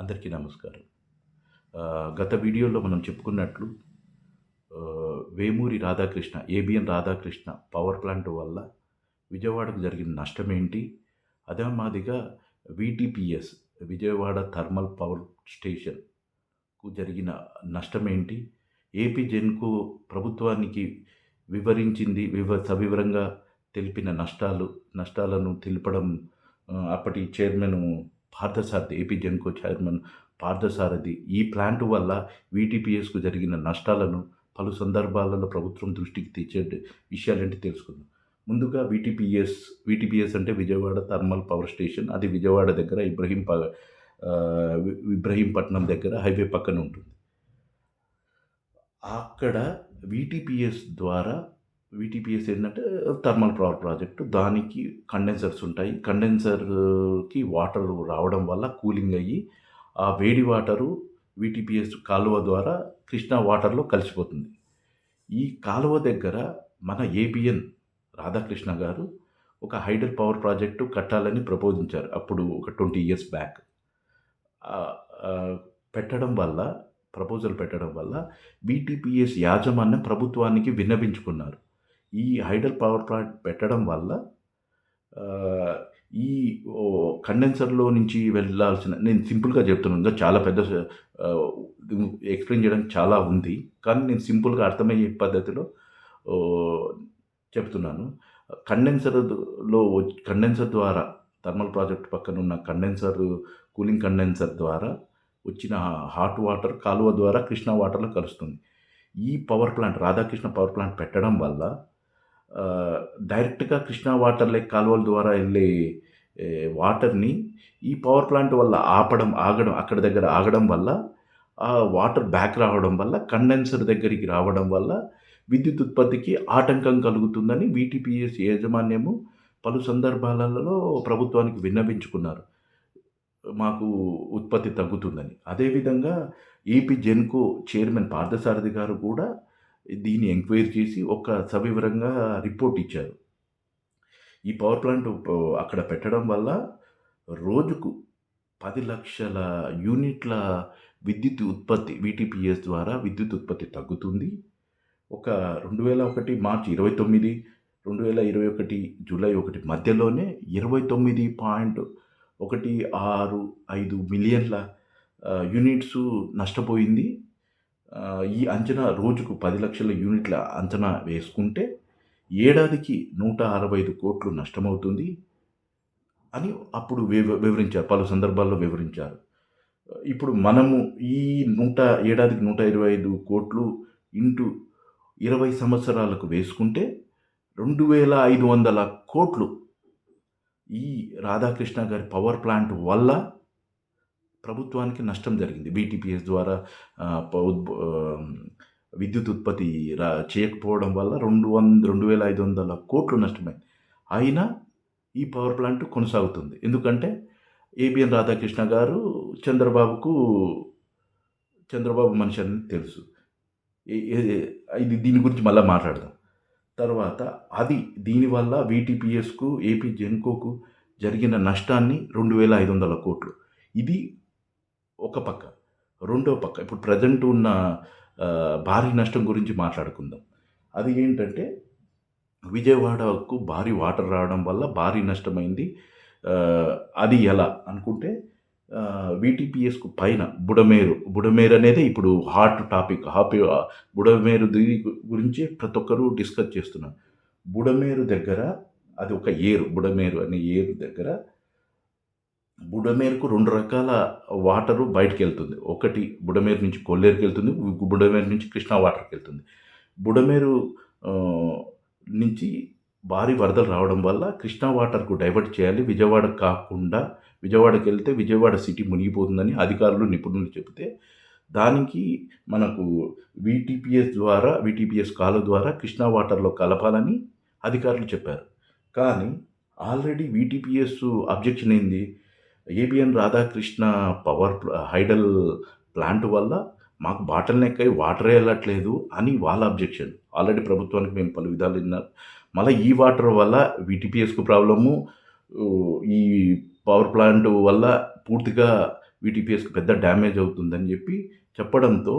అందరికీ నమస్కారం. గత వీడియోలో మనం చెప్పుకున్నట్లు Vemuri Radhakrishna, ABN Radhakrishna power plant వల్ల విజయవాడకు జరిగిన నష్టం ఏంటి అదే మాదిగా విటిపిఎస్ విజయవాడ థర్మల్ పవర్ స్టేషన్‌కు జరిగిన నష్టమేంటి? ఏపీ జెన్కు ప్రభుత్వానికి వివరించింది వివ సవివరంగా తెలిపిన నష్టాలు నష్టాలను తెలపడం అప్పటి chairman Parthasarathi AP Genco chairman Parthasarathi ఈ ప్లాంట్ వల్ల వీటీపీఎస్‌కు జరిగిన నష్టాలను పలు సందర్భాలలో ప్రభుత్వం దృష్టికి తెచ్చే విషయాలంటే తెలుసుకుందాం. ముందుగా వీటీపీఎస్, వీటీపీఎస్ అంటే విజయవాడ థర్మల్ పవర్ స్టేషన్. అది విజయవాడ దగ్గర ఇబ్రహీం ప ఇబ్రహీంపట్నం దగ్గర హైవే పక్కన ఉంటుంది. అక్కడ వీటీపీఎస్ ద్వారా వీటీపీఎస్ ఏంటంటే థర్మల్ పవర్ ప్రాజెక్ట్. దానికి కండెన్సర్స్ ఉంటాయి. కండెన్సర్‌కి వాటర్ రావడం వల్ల కూలింగ్ అయ్యి, ఆ వేడి వాటరు వీటీపీఎస్ కాలువ ద్వారా కృష్ణా వాటర్‌లో కలిసిపోతుంది. ఈ కాలువ దగ్గర మన ఏబిఎన్ రాధాకృష్ణ గారు ఒక హైడల్ పవర్ ప్రాజెక్టు కట్టాలని ప్రపోజించారు. అప్పుడు ఒక 20 ఇయర్స్ బ్యాక్. పెట్టడం వల్ల ప్రపోజల్ పెట్టడం వల్ల వీటీపీఎస్ యాజమాన్యం ప్రభుత్వానికి విన్నవించుకున్నారు. ఈ హైడల్ పవర్ ప్లాంట్ పెట్టడం వల్ల ఈ కండెన్సర్‌లో నుంచి వెళ్ళాల్సిన నేను సింపుల్‌గా చెప్తున్నాను. చాలా పెద్ద ఎక్స్‌ప్లెయిన్ చేయడానికి చాలా ఉంది. కానీ నేను సింపుల్‌గా అర్థమయ్యే పద్ధతిలో చెప్తున్నాను. కండెన్సర్‌లో కండెన్సర్ ద్వారా థర్మల్ ప్రాజెక్ట్ పక్కన ఉన్న కండెన్సర్ కూలింగ్ కండెన్సర్ ద్వారా వచ్చిన హాట్ వాటర్ కాలువ ద్వారా కృష్ణా వాటర్‌లో కలుస్తుంది. ఈ power plant Radhakrishna power plant పెట్టడం వల్ల డైరెక్ట్‌గా కృష్ణా వాటర్ లేక్ కాలువల ద్వారా వెళ్ళే వాటర్‌ని ఈ పవర్ ప్లాంట్ వల్ల ఆపడం, ఆగడం అక్కడ దగ్గర ఆగడం వల్ల ఆ వాటర్ బ్యాక్ రావడం వల్ల కండెన్సర్ దగ్గరికి రావడం వల్ల విద్యుత్ ఉత్పత్తికి ఆటంకం కలుగుతుందని వీటీపీఎస్ యాజమాన్యము పలు సందర్భాలలో ప్రభుత్వానికి విన్నవించుకున్నారు. మాకు ఉత్పత్తి తగ్గుతుందని. అదేవిధంగా ఏపీ జెన్‌కో చైర్మన్ పార్థసారథి గారు కూడా దీన్ని ఎంక్వైరీ చేసి ఒక సవివరంగా రిపోర్ట్ ఇచ్చారు. ఈ పవర్ ప్లాంట్ అక్కడ పెట్టడం వల్ల రోజుకు పది లక్షల యూనిట్ల విద్యుత్ ఉత్పత్తి విటిపిఎస్ ద్వారా విద్యుత్ ఉత్పత్తి తగ్గుతుంది. ఒక 2001 మార్చి 29, 2021 జూలై ఒకటి మధ్యలోనే 29.165 మిలియన్ల యూనిట్స్ నష్టపోయింది. ఈ అంచనా రోజుకు పది లక్షల యూనిట్ల అంచనా వేసుకుంటే ఏడాదికి 165 కోట్లు నష్టమవుతుంది అని అప్పుడు వివ వివరించారు. పలు సందర్భాల్లో వివరించారు. ఇప్పుడు మనము ఈ నూట ఏడాదికి 125 కోట్లు ఇంటూ 20 సంవత్సరాలకు వేసుకుంటే 2,500 కోట్లు ఈ రాధాకృష్ణ గారి పవర్ ప్లాంట్ వల్ల ప్రభుత్వానికి నష్టం జరిగింది. బీటీపీఎస్ ద్వారా విద్యుత్ ఉత్పత్తి రా చేయకపోవడం వల్ల రెండు వంద రెండు వేల ఐదు వందల కోట్లు నష్టమైంది. అయినా ఈ పవర్ ప్లాంట్ కొనసాగుతుంది. ఎందుకంటే ఏబిఎన్ రాధాకృష్ణ గారు చంద్రబాబుకు చంద్రబాబు మనిషి అని తెలుసు. ఇది దీని గురించి మళ్ళీ మాట్లాడదాం. తర్వాత అది దీనివల్ల వీటీపీఎస్‌కు, ఏపీ జెన్‌కోకు జరిగిన నష్టాన్ని 2,500 కోట్లు. ఇది ఒక పక్క. రెండో పక్క ఇప్పుడు ప్రెజెంట్ ఉన్న భారీ నష్టం గురించి మాట్లాడుకుందాం. అది ఏంటంటే విజయవాడకు భారీ వాటర్ రావడం వల్ల భారీ నష్టమైంది. అది ఎలా అనుకుంటే వీటీపీఎస్‌కు పైన బుడమేరు, బుడమేరు అనేది ఇప్పుడు హాట్ టాపిక్. హాపీ బుడమేరు దీని గురించి ప్రతి ఒక్కరు డిస్కస్ చేస్తున్నారు. బుడమేరు దగ్గర అది ఒక ఏరు. బుడమేరు అనే ఏరు దగ్గర బుడమేరుకు రెండు రకాల వాటరు బయటికెళ్తుంది. ఒకటి బుడమేరు నుంచి కొల్లేరుకెళ్తుంది. బుడమేరు నుంచి కృష్ణా వాటర్‌కెళ్తుంది. బుడమేరు నుంచి భారీ వరదలు రావడం వల్ల కృష్ణా వాటర్‌కు డైవర్ట్ చేయాలి. విజయవాడ కాకుండా విజయవాడకి వెళ్తే విజయవాడ సిటీ మునిగిపోతుందని అధికారులు, నిపుణులు చెబితే దానికి మనకు వీటీపీఎస్ ద్వారా వీటీపీఎస్ కాల ద్వారా కృష్ణా వాటర్‌లో కలపాలని అధికారులు చెప్పారు. కానీ ఆల్రెడీ వీటీపీఎస్ అబ్జెక్షన్ ఏంది? ఏబీఎన్ రాధాకృష్ణ పవర్ ప్లా హైడల్ ప్లాంట్ వల్ల మాకు బాటల్ నెక్ అయ్యి వాటరే వెళ్ళట్లేదు అని వాళ్ళ అబ్జెక్షన్. ఆల్రెడీ ప్రభుత్వానికి మేము పలు విధాలు విన్నారు. మళ్ళీ ఈ వాటర్ వల్ల వీటీపీఎస్‌కు ప్రాబ్లము. ఈ పవర్ ప్లాంట్ వల్ల పూర్తిగా వీటీపీఎస్కు పెద్ద డ్యామేజ్ అవుతుందని చెప్పి చెప్పడంతో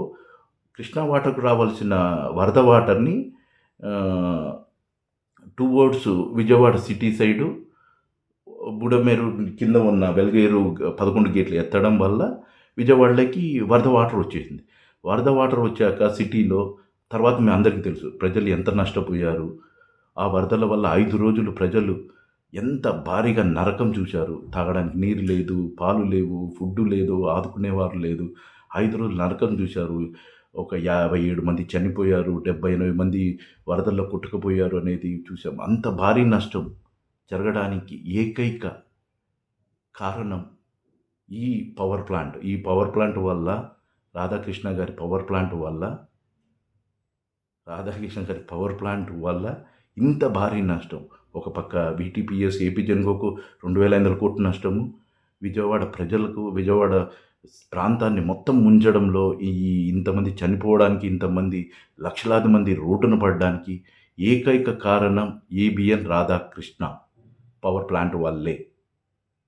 కృష్ణా వాటర్‌కు రావాల్సిన వరద వాటర్‌ని to towards Vijayawada city side Budameru కింద ఉన్న వెలగేరు 11 గేట్లు ఎత్తడం వల్ల విజయవాడలోకి వరద వాటర్ వచ్చేసింది. వరద వాటర్ వచ్చాక సిటీలో తర్వాత మీ అందరికీ తెలుసు ప్రజలు ఎంత నష్టపోయారు. ఆ వరదల వల్ల ఐదు రోజులు ప్రజలు ఎంత భారీగా నరకం చూశారు. తాగడానికి నీరు లేదు, పాలు లేవు, ఫుడ్డు లేదు, ఆదుకునేవారు లేదు. ఐదు రోజులు నరకం చూశారు. ఒక 57 మంది చనిపోయారు. 78 మంది వరదల్లో కొట్టుకుపోయారు అనేది చూసాం. అంత భారీ నష్టం జరగడానికి ఏకైక కారణం ఈ పవర్ ప్లాంట్. ఈ పవర్ ప్లాంట్ వల్ల రాధాకృష్ణ గారి పవర్ ప్లాంట్ వల్ల రాధాకృష్ణ గారి పవర్ ప్లాంట్ వల్ల ఇంత భారీ నష్టం. ఒక పక్క బీటీపీఎస్ ఏపీ జెన్‌కోకు 2500 కోట్ల నష్టము. విజయవాడ ప్రజలకు, విజయవాడ ప్రాంతాన్ని మొత్తం ముంచడంలో ఈ ఇంతమంది చనిపోవడానికి, ఇంతమంది లక్షలాది మంది రోడ్డున పడడానికి ఏకైక కారణం ఏబిఎన్ రాధాకృష్ణ పవర్ ప్లాంట్ వల్లే.